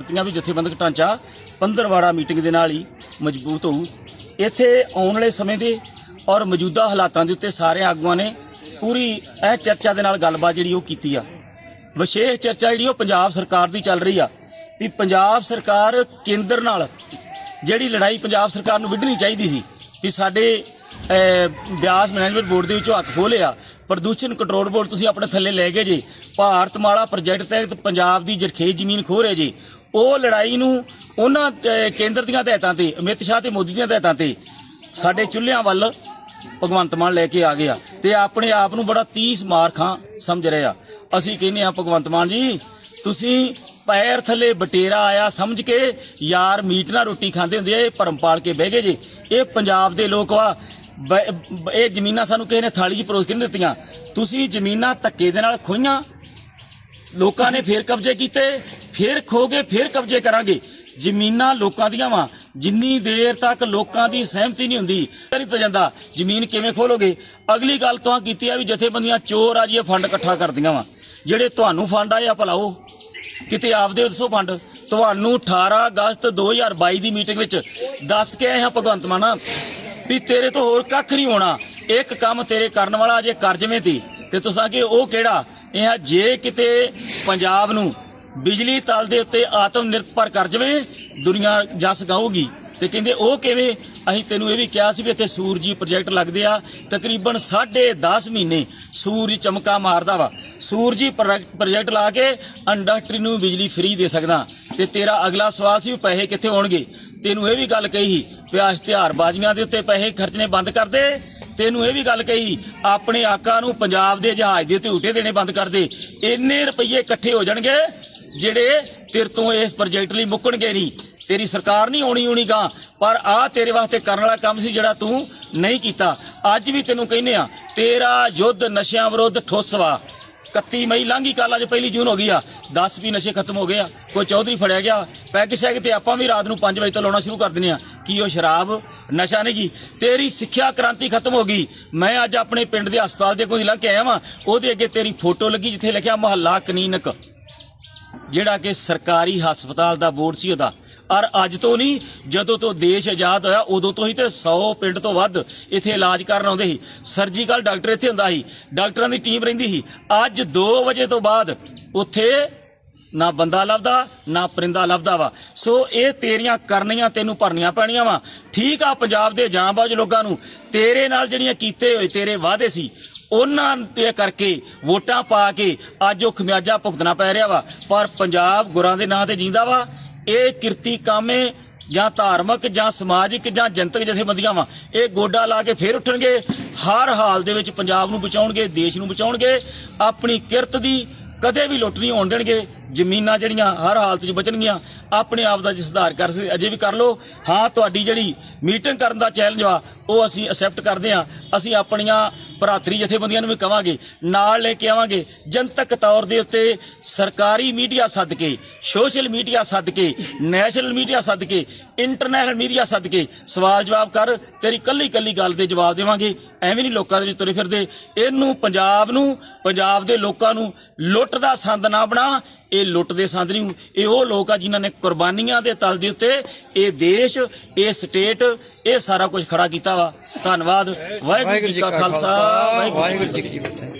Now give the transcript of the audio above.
ਦਿੱਤੀਆਂ ਵੀ ਜਥੇਬੰਦਕ ਢਾਂਚਾ ਪੰਦਰਵਾੜਾ ਮੀਟਿੰਗ ਦੇ ਨਾਲ ਹੀ ਮਜ਼ਬੂਤ ਹੋਊ। ਇੱਥੇ ਆਉਣ ਵਾਲੇ ਸਮੇਂ ਦੇ ਔਰ ਮੌਜੂਦਾ ਹਾਲਾਤਾਂ ਦੇ ਉੱਤੇ ਸਾਰੇ ਆਗੂਆਂ ਨੇ ਪੂਰੀ ਇਹ ਚਰਚਾ ਦੇ ਨਾਲ ਗੱਲਬਾਤ ਜਿਹੜੀ ਉਹ ਕੀਤੀ ਆ। ਵਿਸ਼ੇਸ਼ ਚਰਚਾ ਜਿਹੜੀ ਉਹ ਪੰਜਾਬ ਸਰਕਾਰ ਦੀ ਚੱਲ ਰਹੀ ਆ ਵੀ ਪੰਜਾਬ ਸਰਕਾਰ ਕੇਂਦਰ ਨਾਲ ਜਿਹੜੀ ਲੜਾਈ ਪੰਜਾਬ ਸਰਕਾਰ ਨੂੰ ਵਿੱਢਣੀ ਚਾਹੀਦੀ ਸੀ ਵੀ ਸਾਡੇ ਬਿਆਸ ਮੈਨੇਜਮੈਂਟ ਬੋਰਡ ਦੇ ਵਿੱਚੋਂ ਹੱਥ ਖੋਲਿਆ ਪ੍ਰਦੂਸ਼ਣ ਕੰਟਰੋਲ ਬੋਰਡ ਤੁਸੀਂ ਆਪਣੇ ਥੱਲੇ ਲੈ ਗਏ ਜੀ। ਭਾਰਤਮਾਲਾ ਪ੍ਰੋਜੈਕਟ ਤਹਿਤ ਪੰਜਾਬ ਦੀ ਜਰਖੇਜ਼ ਜ਼ਮੀਨ ਖੋਹ ਰਹੇ ਜੀ। ਉਹ ਲੜਾਈ ਨੂੰ ਉਹਨਾਂ ਕੇਂਦਰ ਦੀਆਂ ਹਦਾਇਤਾਂ ਤੇ, ਅਮਿਤ ਸ਼ਾਹ ਤੇ ਮੋਦੀ ਦੀਆਂ ਹਦਾਇਤਾਂ ਤੇ ਸਾਡੇ ਚੁੱਲ੍ਹਿਆਂ ਵੱਲ ਭਗਵੰਤ ਮਾਨ ਲੈ ਕੇ ਆ ਗਿਆ ਤੇ ਆਪਣੇ ਆਪ ਨੂੰ ਬੜਾ 30 ਮਾਰਖਾਂ ਸਮਝ ਰਿਹਾ ਅਸੀਂ ਕਹਿੰਦੇ ਆ ਭਗਵੰਤ ਮਾਨ ਜੀ, ਤੁਸੀਂ ਪੈਰ ਥੱਲੇ ਬਟੇਰਾ ਆਇਆ ਸਮਝ ਕੇ, ਯਾਰ ਮੀਟ ਨਾਲ ਰੋਟੀ ਖਾਂਦੇ ਹੁੰਦੇ ਆ, ਇਹ ਭਰਮ ਪਾਲ ਕੇ ਬਹਿ ਗਏ ਜੀ। ਇਹ ਪੰਜਾਬ ਦੇ ਲੋਕ ਵਾ ਇਹ ਜ਼ਮੀਨਾਂ ਸਾਨੂੰ ਕਿਸੇ ਨੇ ਥਾਲੀ 'ਚ ਪਰੋਸ ਕੇ ਨਹੀਂ ਦਿੱਤੀਆਂ। ਤੁਸੀਂ ਜ਼ਮੀਨਾਂ ਧੱਕੇ ਦੇ ਨਾਲ ਖੋਈਆਂ ਲੋਕਾਂ ਨੇ ਫੇਰ ਕਬਜ਼ੇ ਕੀਤੇ। ਫੇਰ ਖੋਗੇ ਫੇਰ ਕਬਜ਼ੇ ਕਰਾਂਗੇ। ਜ਼ਮੀਨਾਂ ਲੋਕਾਂ ਦੀਆਂ ਵਾ। ਜਿੰਨੀ ਦੇਰ ਤੱਕ ਲੋਕਾਂ ਦੀ ਸਹਿਮਤੀ ਨਹੀਂ ਹੁੰਦੀ ਨਹੀਂ ਤਾਂ ਜਾਂਦਾ ਜ਼ਮੀਨ ਕਿਵੇਂ ਖੋਲੋਗੇ। ਅਗਲੀ ਗੱਲ ਤਾਂ ਕੀਤੀ ਆ ਵੀ ਜਥੇਬੰਦੀਆਂ ਚੋਰ ਆ ਜੀ ਫੰਡ ਇਕੱਠਾ ਕਰਦੀਆਂ ਵਾ। ਜਿਹੜੇ ਤੁਹਾਨੂੰ ਫੰਡ ਆਏ ਆ ਭਲਾਓ ਕਿਤੇ ਆਪਦੇ ਦੱਸੋ ਫੰਡ। ਤੁਹਾਨੂੰ 18 ਅਗਸਤ 2022 ਦੀ ਮੀਟਿੰਗ ਵਿੱਚ ਦੱਸ ਕੇ ਆਏ ਹਾਂ ਭਗਵੰਤ ਮਾਨਾ ਵੀ ਤੇਰੇ ਤੋਂ ਹੋਰ ਕੱਖ ਨਹੀਂ ਹੋਣਾ। ਇੱਕ ਕੰਮ ਤੇਰੇ ਕਰਨ ਵਾਲਾ ਜੇ ਕਰਜਵੇਂ ਤੀ। ਤੇ ਤੁਸੀਂ ਕਿ ਉਹ ਕਿਹੜਾ? ਇਹ ਜੇ ਕਿਤੇ ਪੰਜਾਬ ਨੂੰ ਬਿਜਲੀ ਤਲ ਦੇ ਉੱਤੇ ਆਤਮ ਨਿਰਭਰ ਕਰ ਜਵੇ, ਦੁਨੀਆ ਜਸ ਗਾਊਗੀ ਤੇ ਕਹਿੰਦੇ, ਉਹ ਕਿਵੇਂ? ਅਸੀਂ ਤੈਨੂੰ ਇਹ ਵੀ ਕਿਹਾ ਸੀ ਵੀ ਇੱਥੇ ਸੂਰਜੀ ਪ੍ਰੋਜੈਕਟ ਲੱਗਦੇ ਆ, ਤਕਰੀਬਨ 10.5 ਮਹੀਨੇ ਸੂਰਜ ਚਮਕਾ ਮਾਰਦਾ ਵਾ। ਸੂਰਜੀ ਪ੍ਰੋਜੈਕਟ ਪ੍ਰੋਜੈਕਟ ਲਾ ਕੇ ਇੰਡਸਟਰੀ ਨੂੰ ਬਿਜਲੀ ਫ੍ਰੀ ਦੇ ਸਕਦਾ। ਤੇ ਤੇਰਾ ਅਗਲਾ ਸਵਾਲ ਸੀ ਵੀ ਪੈਸੇ ਕਿੱਥੇ ਆਉਣਗੇ ਤੈਨੂੰ ਇਹ ਵੀ ਗੱਲ ਕਹੀ ਵੀ ਅੱਜ ਬਾਜ਼ੀਆਂ ਦੇ ਉੱਤੇ ਪੈਸੇ ਖਰਚਣੇ ਬੰਦ ਕਰ ਦੇ। ਤੈਨੂੰ ਇਹ ਵੀ ਗੱਲ ਕਹੀ ਆਪਣੇ ਆਕਾ ਨੂੰ ਪੰਜਾਬ ਦੇ ਜਹਾਜ਼ ਦੇ ਉੱਤੇ ਉਟੇ ਦੇਣੇ ਬੰਦ ਕਰ ਦੇ। ਇੰਨੇ ਰੁਪਏ ਇਕੱਠੇ ਹੋ ਜਾਣਗੇ ਜਿਹੜੇ ਤੇਰੇ ਤੋਂ ਇਸ ਪ੍ਰੋਜੈਕਟ ਲਈ ਮੁੱਕਣਗੇ ਨਹੀਂ। ਤੇਰੀ ਸਰਕਾਰ ਨਹੀਂ ਆਉਣੀ ਹੋਣੀ ਗਾ ਪਰ ਆ ਤੇਰੇ ਵਾਸਤੇ ਕਰਨ ਵਾਲਾ ਕੰਮ ਸੀ ਜਿਹੜਾ ਤੂੰ ਨਹੀਂ ਕੀਤਾ। ਅੱਜ ਵੀ ਤੈਨੂੰ ਕਹਿੰਨੇ ਆ, ਤੇਰਾ ਯੁੱਧ ਨਸ਼ਿਆਂ ਵਿਰੁੱਧ ਠੋਸਵਾ 31 ਮਈ ਲੰਘੀ ਕੱਲ ਅੱਜ ਪਹਿਲੀ ਜੂਨ ਹੋ ਗਈ ਆ। 10 ਵੀ ਨਸ਼ੇ ਖਤਮ ਹੋ ਗਏ ਆ, ਕੋਈ ਚੌਧਰੀ ਫੜਿਆ ਗਿਆ। ਪੈਗ ਸ਼ੈਗ ਤੇ ਆਪਾਂ ਵੀ ਰਾਤ ਨੂੰ 5 ਵਜੇ ਤੋਂ ਲਾਉਣਾ ਸ਼ੁਰੂ ਕਰ ਦਿੰਦੇ ਆ। ਕੀ ਉਹ ਸ਼ਰਾਬ? ਨਸ਼ਾ ਨਹੀਂ ਗੀ। ਤੇਰੀ ਸਿੱਖਿਆ ਕ੍ਰਾਂਤੀ ਖਤਮ ਹੋ ਗਈ। ਮੈਂ ਅੱਜ ਆਪਣੇ ਪਿੰਡ ਦੇ ਹਸਪਤਾਲ ਦੇ ਕੋਈ ਲੰਘ ਕੇ ਆਇਆ ਵਾਂ, ਉਹਦੇ ਅੱਗੇ ਤੇਰੀ ਫੋਟੋ ਲੱਗੀ ਜਿੱਥੇ ਲਿਖਿਆ ਮਹੱਲਾ ਕਲੀਨਿਕ। ਜਿਹੜਾ ਕਿ ਸਰਕਾਰੀ ਹਸਪਤਾਲ ਦਾ ਬੋਰਡ ਸੀ ਉਹਦਾ। ਔਰ ਅੱਜ ਤੋਂ ਨਹੀਂ, ਜਦੋਂ ਤੋਂ ਦੇਸ਼ ਆਜ਼ਾਦ ਹੋਇਆ, ਉਦੋਂ ਤੋਂ ਹੀ ਤੇ 100 ਪਿੰਡ ਤੋਂ ਵੱਧ ਇੱਥੇ ਇਲਾਜ ਕਰਨ ਆਉਂਦੇ ਸੀ। ਸਰਜੀਕਲ ਡਾਕਟਰ ਇੱਥੇ ਹੁੰਦਾ ਸੀ ਡਾਕਟਰਾਂ ਦੀ ਟੀਮ ਰਹਿੰਦੀ ਸੀ। ਅੱਜ 2 ਵਜੇ ਤੋਂ ਬਾਅਦ ਉੱਥੇ ਨਾ ਬੰਦਾ ਲੱਭਦਾ, ਨਾ ਪਰਿੰਦਾ ਲੱਭਦਾ ਵਾ। ਸੋ ਇਹ ਤੇਰੀਆਂ ਕਰਨੀਆਂ ਤੈਨੂੰ ਭਰਨੀਆਂ ਪੈਣੀਆਂ ਵਾ। ਠੀਕ ਆ, ਪੰਜਾਬ ਦੇ ਜਾਂਬਾਜ਼ ਲੋਕਾਂ ਨੂੰ ਤੇਰੇ ਨਾਲ ਜਿਹੜੀਆਂ ਕੀਤੇ ਹੋਏ, ਤੇਰੇ ਵਾਅਦੇ ਸੀ ਉਹਨਾਂ ਦੇ ਕਰਕੇ ਵੋਟਾਂ ਪਾ ਕੇ ਅੱਜ ਉਹ ਖਮਿਆਜਾ ਭੁਗਤਣਾ ਪੈ ਰਿਹਾ ਵਾ। ਪਰ ਪੰਜਾਬ ਗੁਰਾਂ ਦੇ ਨਾਂ ਤੇ ਜਿੰਦਾ ਵਾ। ਇਹ ਕਿਰਤੀ ਕਾਮੇ ਜਾਂ ਧਾਰਮਿਕ, ਜਾਂ ਸਮਾਜਿਕ, ਜਾਂ ਜਨਤਕ ਜਥੇਬੰਦੀਆਂ ਵਾ। ਇਹ ਗੋਡਾ ਲਾ ਕੇ ਫੇਰ ਉੱਠਣਗੇ। ਹਰ ਹਾਲ ਦੇ ਵਿੱਚ ਪੰਜਾਬ ਨੂੰ ਬਚਾਉਣਗੇ, ਦੇਸ਼ ਨੂੰ ਬਚਾਉਣਗੇ। ਆਪਣੀ ਕਿਰਤ ਦੀ ਕਦੇ ਵੀ ਲੁੱਟ ਨਹੀਂ ਹੋਣ ਦੇਣਗੇ। ਜ਼ਮੀਨਾਂ ਜਿਹੜੀਆਂ ਹਰ ਹਾਲਤ 'ਚ ਬਚਣਗੀਆਂ, ਆਪਣੇ ਆਪ ਦਾ ਜੇ ਸੁਧਾਰ ਕਰ ਸਕਦੇ, ਅਜੇ ਵੀ ਕਰ ਲਓ। ਹਾਂ, ਤੁਹਾਡੀ ਜਿਹੜੀ ਮੀਟਿੰਗ ਕਰਨ ਦਾ ਚੈਲੰਜ ਆ ਉਹ ਅਸੀਂ ਅਕਸੈਪਟ ਕਰਦੇ ਹਾਂ। ਅਸੀਂ ਆਪਣੀਆਂ ਭਰਾਤਰੀ ਜਥੇਬੰਦੀਆਂ ਨੂੰ ਵੀ ਕਵਾਂਗੇ, ਨਾਲ ਲੈ ਕੇ ਆਵਾਂਗੇ। ਜਨਤਕ ਤੌਰ ਦੇ ਉੱਤੇ ਸਰਕਾਰੀ ਮੀਡੀਆ ਸੱਦ ਕੇ ਸੋਸ਼ਲ ਮੀਡੀਆ ਸੱਦ ਕੇ ਨੈਸ਼ਨਲ ਮੀਡੀਆ ਸੱਦ ਕੇ ਇੰਟਰਨੈਸ਼ਨਲ ਮੀਡੀਆ ਸੱਦ ਕੇ ਸਵਾਲ ਜਵਾਬ ਕਰ ਤੇਰੀ ਕੱਲੀ ਕੱਲੀ ਗੱਲ ਦੇ ਜਵਾਬ ਦੇਵਾਂਗੇ। ਐਵੇਂ ਨਹੀਂ ਲੋਕਾਂ ਦੇ ਵਿੱਚ ਤੁਰੇ ਫਿਰਦੇ। ਇਹਨੂੰ ਪੰਜਾਬ ਨੂੰ ਪੰਜਾਬ ਦੇ ਲੋਕਾਂ ਨੂੰ ਲੁੱਟ ਦਾ ਸੰਦ ਨਾ ਬਣਾ। ਇਹ ਲੁੱਟ ਦੇ ਸੰਦ ਨਹੀਂ। ਇਹ ਉਹ ਲੋਕ ਆ ਜਿਨ੍ਹਾਂ ਨੇ ਕੁਰਬਾਨੀਆਂ ਦੇ ਤਲ ਦੇ ਉੱਤੇ ਇਹ ਦੇਸ਼ ਇਹ ਸਟੇਟ ਇਹ ਸਾਰਾ ਕੁਝ ਖੜਾ ਕੀਤਾ ਵਾ। ਧੰਨਵਾਦ। ਵਾਹਿਗੁਰੂ ਜੀ ਕਾ ਖਾਲਸਾ। ਵਾਹਿਗੁਰੂ ਜੀ ਕੀ ਫਤਿਹ।